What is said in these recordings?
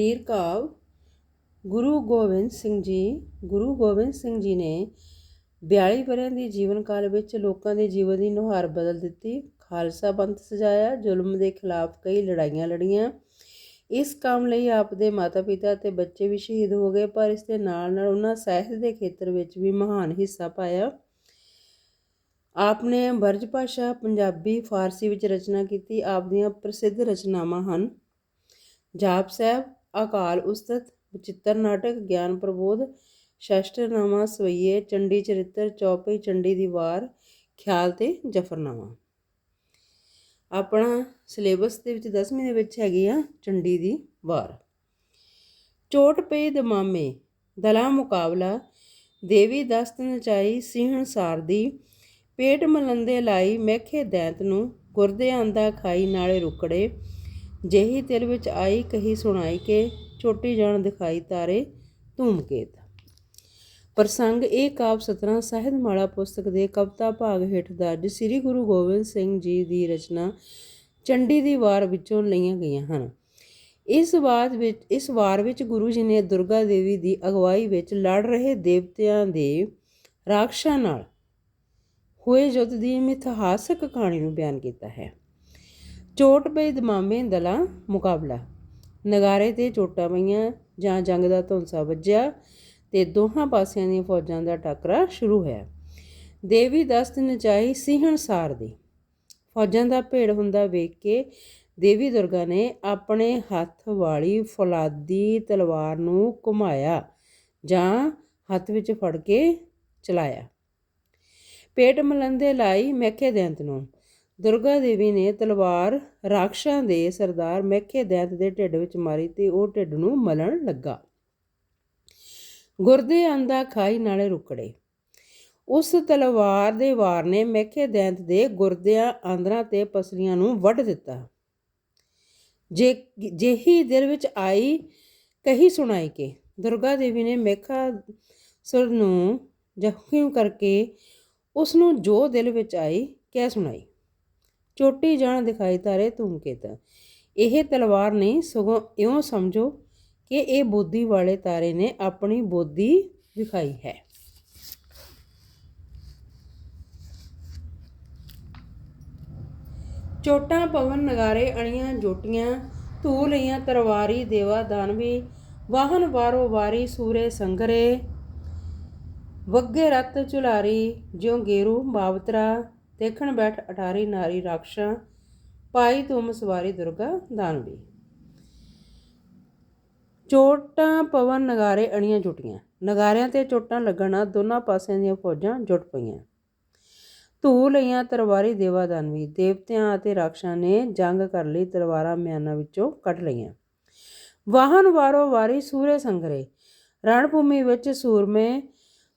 ਵੀਰ ਕਾਵ ਗੁਰੂ ਗੋਬਿੰਦ ਸਿੰਘ ਜੀ, ਗੁਰੂ ਗੋਬਿੰਦ ਸਿੰਘ ਜੀ ਨੇ 42 ਵਰ੍ਹਿਆਂ ਦੀ ਜੀਵਨ ਕਾਲ ਵਿੱਚ ਲੋਕਾਂ ਦੇ ਜੀਵਨ ਦੀ ਨੁਹਾਰ ਬਦਲ ਦਿੱਤੀ। ਖਾਲਸਾ ਪੰਥ ਸਜਾਇਆ, ਜ਼ੁਲਮ ਦੇ ਖਿਲਾਫ ਕਈ ਲੜਾਈਆਂ ਲੜੀਆਂ। ਇਸ ਕੰਮ ਲਈ ਆਪ ਦੇ ਮਾਤਾ-ਪਿਤਾ ਤੇ ਬੱਚੇ ਵੀ ਸ਼ਹੀਦ ਹੋ ਗਏ, ਪਰ ਇਸ ਦੇ ਨਾਲ-ਨਾਲ ਉਹਨਾਂ ਸਾਹਿਤ ਦੇ ਖੇਤਰ ਵਿੱਚ ਵੀ ਮਹਾਨ ਹਿੱਸਾ ਪਾਇਆ। ਆਪ ਨੇ ਬਰਜ ਭਾਸ਼ਾ ਪੰਜਾਬੀ ਫਾਰਸੀ ਵਿੱਚ ਰਚਨਾ ਕੀਤੀ। ਆਪ ਦੀਆਂ ਪ੍ਰਸਿੱਧ ਰਚਨਾਵਾਂ ਹਨ। ਜਾਪ ਸਾਹਿਬ ਅਕਾਲ ਉਸਤਤ ਬਚਿੱਤਰ ਨਾਟਕ, ਗਿਆਨ ਪ੍ਰਬੋਧ ਸ਼ਸਟਰਨਾਮਾ ਸਵਈਏ, ਚੰਡੀ ਚਰਿੱਤਰ, ਚੌਪਈ, ਚੰਡੀ ਦੀ ਵਾਰ, ਖਿਆਲ ਤੇ ਜਫਰਨਾਮਾ। ਆਪਣਾ ਸਿਲੇਬਸ ਦੇ ਵਿੱਚ 10ਵੀਂ ਦੇ ਵਿੱਚ ਹੈਗੀ ਆ ਚੰਡੀ ਦੀ ਵਾਰ। ਚੋਟ ਪਈ ਦਮਾਮੇ, ਦਲਾ ਮੁਕਾਬਲਾ, ਦੇਵੀ ਦਸਤ ਨਚਾਈ, ਸਿਹਣ ਸਾਰਦੀ, ਪੇਟ ਮਲੰਦੇ ਲਾਈ, ਮੈਖੇ ਦੈਂਤ ਨੂੰ ਗੁਰਦੇ ਆਂਦਾ ਖਾਈ, ਨਾਲੇ ਰੁਕੜੇ ਜਿਹੀ ਤਿਲ ਵਿੱਚ ਆਈ ਕਹੀ ਸੁਣਾਈ ਕੇ ਛੋਟੀ ਜਾਣ ਦਿਖਾਈ ਤਾਰੇ ਧੂਮਕੇਤ ਪ੍ਰਸੰਗ ਇਹ ਕਾਵ ਸਤਰਾਂ ਸਾਹਿਤਮਾਲਾ ਪੁਸਤਕ ਦੇ ਕਵਿਤਾ ਭਾਗ ਹੇਠ ਦਰਜ ਸ੍ਰੀ ਗੁਰੂ ਗੋਬਿੰਦ ਸਿੰਘ ਜੀ ਦੀ ਰਚਨਾ ਚੰਡੀ ਦੀ ਵਾਰ ਵਿੱਚੋਂ ਲਈਆਂ ਗਈਆਂ ਹਨ। ਇਸ ਬਾਤ ਵਿੱਚ, ਇਸ ਵਾਰ ਵਿੱਚ ਗੁਰੂ ਜੀ ਨੇ ਦੁਰਗਾ ਦੇਵੀ ਦੀ ਅਗਵਾਈ ਵਿੱਚ ਲੜ ਰਹੇ ਦੇਵਤਿਆਂ ਦੇ ਰਾਖਸ਼ਾਂ ਨਾਲ ਹੋਏ ਯੁੱਧ ਦੀ ਮਿਥਿਹਾਸਕ ਕਹਾਣੀ ਨੂੰ ਬਿਆਨ ਕੀਤਾ ਹੈ। ਚੋਟ ਪਈ ਦਮਾਮੇ ਦਲਾ ਮੁਕਾਬਲਾ। ਨਗਾਰੇ ਤੇ ਚੋਟਾਂ ਪਈਆਂ, ਜਾਂ ਜੰਗ ਦਾ ਧੁੰਸਾ ਵੱਜਿਆ ਤੇ ਦੋਹਾਂ ਪਾਸਿਆਂ ਦੀਆਂ ਫੌਜਾਂ ਦਾ ਟੱਕਰਾ ਸ਼ੁਰੂ ਹੋਇਆ। ਦੇਵੀ ਦਸਤ ਨਚਾਈ ਸਿਹਣ ਸਾਰ ਦੀ। ਫੌਜਾਂ ਦਾ ਭੇੜ ਹੁੰਦਾ ਵੇਖ ਕੇ ਦੇਵੀ ਦੁਰਗਾ ਨੇ ਆਪਣੇ ਹੱਥ ਵਾਲੀ ਫੌਲਾਦੀ ਤਲਵਾਰ ਨੂੰ ਘੁਮਾਇਆ, ਜਾਂ ਹੱਥ ਵਿੱਚ ਫੜ ਕੇ ਚਲਾਇਆ। ਪੇਟ ਮਲੰਦੇ ਲਾਈ ਮੈਖੇ ਦੈਂਤ ਨੂੰ। ਦੁਰਗਾ ਦੇਵੀ ਨੇ ਤਲਵਾਰ ਰਾਖਸ਼ਾਂ ਦੇ ਸਰਦਾਰ ਮੈਖੇ ਦੈਂਤ ਦੇ ਢਿੱਡ ਵਿੱਚ ਮਾਰੀ ਤੇ ਉਹ ਢਿੱਡ ਨੂੰ ਮਲਣ ਲੱਗਾ। ਗੁਰਦੇ ਆਂਦਾ ਖਾਈ ਨਾਲੇ ਰੁਕੜੇ। ਉਸ ਤਲਵਾਰ ਦੇ ਵਾਰ ਨੇ ਮੈਖੇ ਦੈਂਤ ਦੇ ਗੁਰਦਿਆਂ ਆਂਦਰਾਂ ਤੇ ਪਸਲੀਆਂ ਨੂੰ ਵੱਢ ਦਿੱਤਾ। ਜੇ, ਜਿਹੀ ਦਿਲ ਵਿੱਚ ਆਈ, ਕਹੀ ਸੁਣਾਈ ਕੇ? ਦੁਰਗਾ ਦੇਵੀ ਨੇ ਮੇਖਾ ਸੁਰ ਨੂੰ ਜ਼ਖਮੀ ਕਰਕੇ ਉਸ ਨੂੰ ਜੋ ਦਿਲ ਵਿੱਚ ਆਈ, ਕਹਿ ਸੁਣਾਈ। ਚੋਟੀ ਜਾਣ ਦਿਖਾਈ ਤਾਰੇ ਧੂਮਕੇਤ ਇਹ ਤਲਵਾਰ ਨਹੀਂ ਸਗੋਂ ਇਉਂ ਸਮਝੋ ਕਿ ਇਹ ਬੋਧੀ ਵਾਲੇ ਤਾਰੇ ਨੇ ਆਪਣੀ ਬੋਧੀ ਵਿਖਾਈ ਹੈ। ਚੋਟਾਂ ਪਵਨ ਨਗਾਰੇ ਅਣੀਆਂ ਜੋਟੀਆਂ ਧੂ ਲਈਆਂ ਤਰਵਾਰੀ ਦੇਵਾ ਦਾਨਵੀ, ਵਾਹਨ ਵਾਰੋ ਵਾਰੀ ਸੂਰੇ ਸੰਗਰੇ, ਵੱਗੇ ਰਤ ਚੁਲਾਰੀ ਜਿਉ ਗੇਰੂ ਬਾਵਤਰਾ ਦੇਖਣ ਬੈਠ ਅਟਾਰੀ ਨਾਰੀ ਰਾਖਸ਼ਾ ਪਾਈ ਤੁਮ ਸਵਾਰੀ ਦੁਰਗਾ ਦਾਨਵੀ। ਚੋਟਾਂ ਪਵਨ ਨਗਾਰੇ ਅਣੀਆਂ ਜੁਟੀਆਂ। ਨਗਾਰਿਆਂ ਤੇ ਚੋਟਾਂ ਲੱਗਣਾ ਦੋਨਾਂ ਪਾਸਿਆਂ ਦੀਆਂ ਫੌਜਾਂ ਜੁਟ ਪਈਆਂ। ਧੂ ਲਈਆਂ ਤਲਵਾਰੀ ਦੇਵਾ ਦਾਨਵੀ। ਦੇਵਤਿਆਂ ਅਤੇ ਰਾਖਸ਼ਾਂ ਨੇ ਜੰਗ ਕਰ ਲਈ ਤਲਵਾਰਾਂ ਮਿਆਨਾਂ ਵਿੱਚੋਂ ਕੱਢ ਲਈਆਂ। ਵਾਹਨ ਵਾਰੋ ਵਾਰੀ ਸੂਰੇ ਸੰਗਰੇ। ਰਣ ਭੂਮੀ ਵਿੱਚ ਸੂਰਮੇ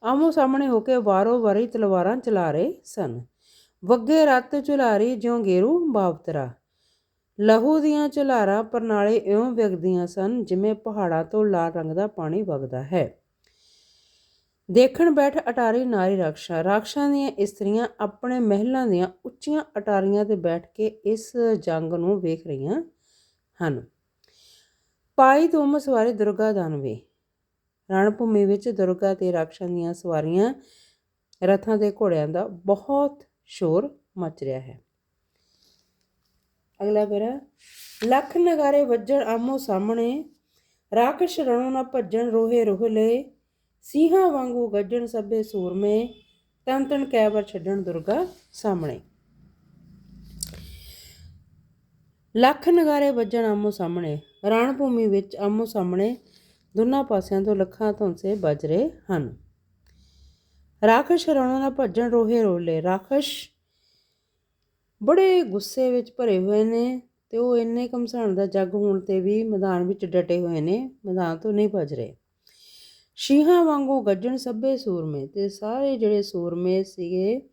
ਆਮੋ ਸਾਹਮਣੇ ਹੋ ਕੇ ਵਾਰੋ ਵਾਰੀ ਤਲਵਾਰਾਂ ਚਲਾ ਰਹੇ ਸਨ। ਵੱਗੇ ਰੱਤ ਝੁਲਾਰੀ ਜਿਉਂ ਗੇਰੂ ਬਾਵਤਰਾ ਲਹੂ ਦੀਆਂ ਝੁਲਾਰਾਂ ਪਰਨਾਲੇ ਇਉਂ ਵਗਦੀਆਂ ਸਨ, ਜਿਵੇਂ ਪਹਾੜਾਂ ਤੋਂ ਲਾਲ ਰੰਗ ਦਾ ਪਾਣੀ ਵਗਦਾ ਹੈ। ਦੇਖਣ ਬੈਠ ਅਟਾਰੀ ਨਾਰੀ ਰਾਖਸ਼ਾ। ਰਾਖਸ਼ਾਂ ਦੀਆਂ ਇਸਤਰੀਆਂ ਆਪਣੇ ਮਹਿਲਾਂ ਦੀਆਂ ਉੱਚੀਆਂ ਅਟਾਰੀਆਂ ਤੇ ਬੈਠ ਕੇ ਇਸ ਜੰਗ ਨੂੰ ਵੇਖ ਰਹੀਆਂ ਹਨ। ਪਾਈ ਤੁਮ ਸਵਾਰੀ ਦੁਰਗਾ ਦਾਨਵੇ ਰਣ ਭੂਮੀ ਵਿੱਚ ਦੁਰਗਾ ਤੇ ਰਾਖਸ਼ਾਂ ਦੀਆਂ ਸਵਾਰੀਆਂ ਰਥਾਂ ਤੇ ਘੋੜਿਆਂ ਦਾ ਬਹੁਤ ਸ਼ੋਰ ਮਚ ਰਿਹਾ ਹੈ। ਅਗਲਾ ਫੇਰਾ ਲੱਖ ਨਗਾਰੇ ਵੱਜਣ ਆਮੋ ਸਾਹਮਣੇ, ਰਾਖਸ਼ ਰਣੋਂ ਨਾ ਭੱਜਣ ਰੋਹੇ ਰੋਹਲੇ ਸਿੰਘਾਂ ਵਾਂਗੂ ਗੱਜਣ ਸਭੇ ਸੂਰਮੇ, ਤਨ ਤਨ ਕੈਬਰ ਛੱਡਣ ਦੁਰਗਾ ਸਾਹਮਣੇ। ਲੱਖ ਨਗਾਰੇ ਵੱਜਣ ਆਮੋ ਸਾਹਮਣੇ ਰਣ ਭੂਮੀ ਵਿੱਚ ਆਮੋ ਸਾਹਮਣੇ, ਦੋਨਾਂ ਪਾਸਿਆਂ ਤੋਂ ਲੱਖਾਂ ਧੌਂਸੇ ਵੱਜ ਰਹੇ ਹਨ। ਰਾਖਸ਼ ਰਣੋਂ ਨਾ ਭੱਜਣ ਰੋਹੇ ਰੋਲੇ। ਰਾਖਸ਼ ਬੜੇ ਗੁੱਸੇ ਵਿੱਚ ਭਰੇ ਹੋਏ ਨੇ ਤੇ ਉਹ ਇੰਨੇ ਕਮਸਾਨ ਦਾ ਜੱਗ ਹੋਣ ਤੇ ਵੀ ਮੈਦਾਨ ਵਿੱਚ ਡਟੇ ਹੋਏ ਨੇ। ਮੈਦਾਨ ਤੋਂ ਨਹੀਂ ਭੱਜ ਰਹੇ। ਸ਼ੀਹਾਂ ਵਾਂਗੂ ਗੱਜਣ ਸਭੇ ਸੂਰਮੇ ਤੇ ਸਾਰੇ ਜਿਹੜੇ ਸੂਰਮੇ ਸੀਗੇ,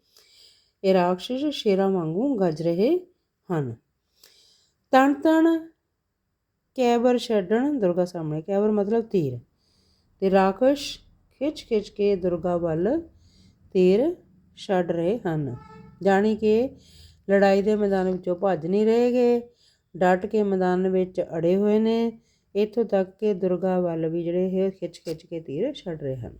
ਇਹ ਰਾਖਸ਼ ਸ਼ੇਰਾਂ ਵਾਂਗੂ ਗੱਜ ਰਹੇ ਹਨ। ਤਣ ਤਣ ਕੈਬਰ ਛੱਡਣ ਦੁਰਗਾ ਸਾਹਮਣੇ। ਕੈਬਰ ਮਤਲਬ ਤੀਰ। ਤੇ ਰਾਖਸ਼ ਖਿੱਚ ਖਿੱਚ ਕੇ ਦੁਰਗਾ ਵੱਲ ਤੀਰ ਛੱਡ ਰਹੇ ਹਨ। ਜਾਣੀ ਕਿ ਲੜਾਈ ਦੇ ਮੈਦਾਨ ਵਿੱਚੋਂ ਭੱਜ ਨਹੀਂ ਰਹੇਗੇ ਡਟ ਕੇ ਮੈਦਾਨ ਵਿੱਚ ਅੜੇ ਹੋਏ ਨੇ। ਇੱਥੋਂ ਤੱਕ ਕਿ ਦੁਰਗਾ ਵੱਲ ਵੀ ਜਿਹੜੇ ਇਹ ਖਿੱਚ ਖਿੱਚ ਕੇ ਤੀਰ ਛੱਡ ਰਹੇ ਹਨ।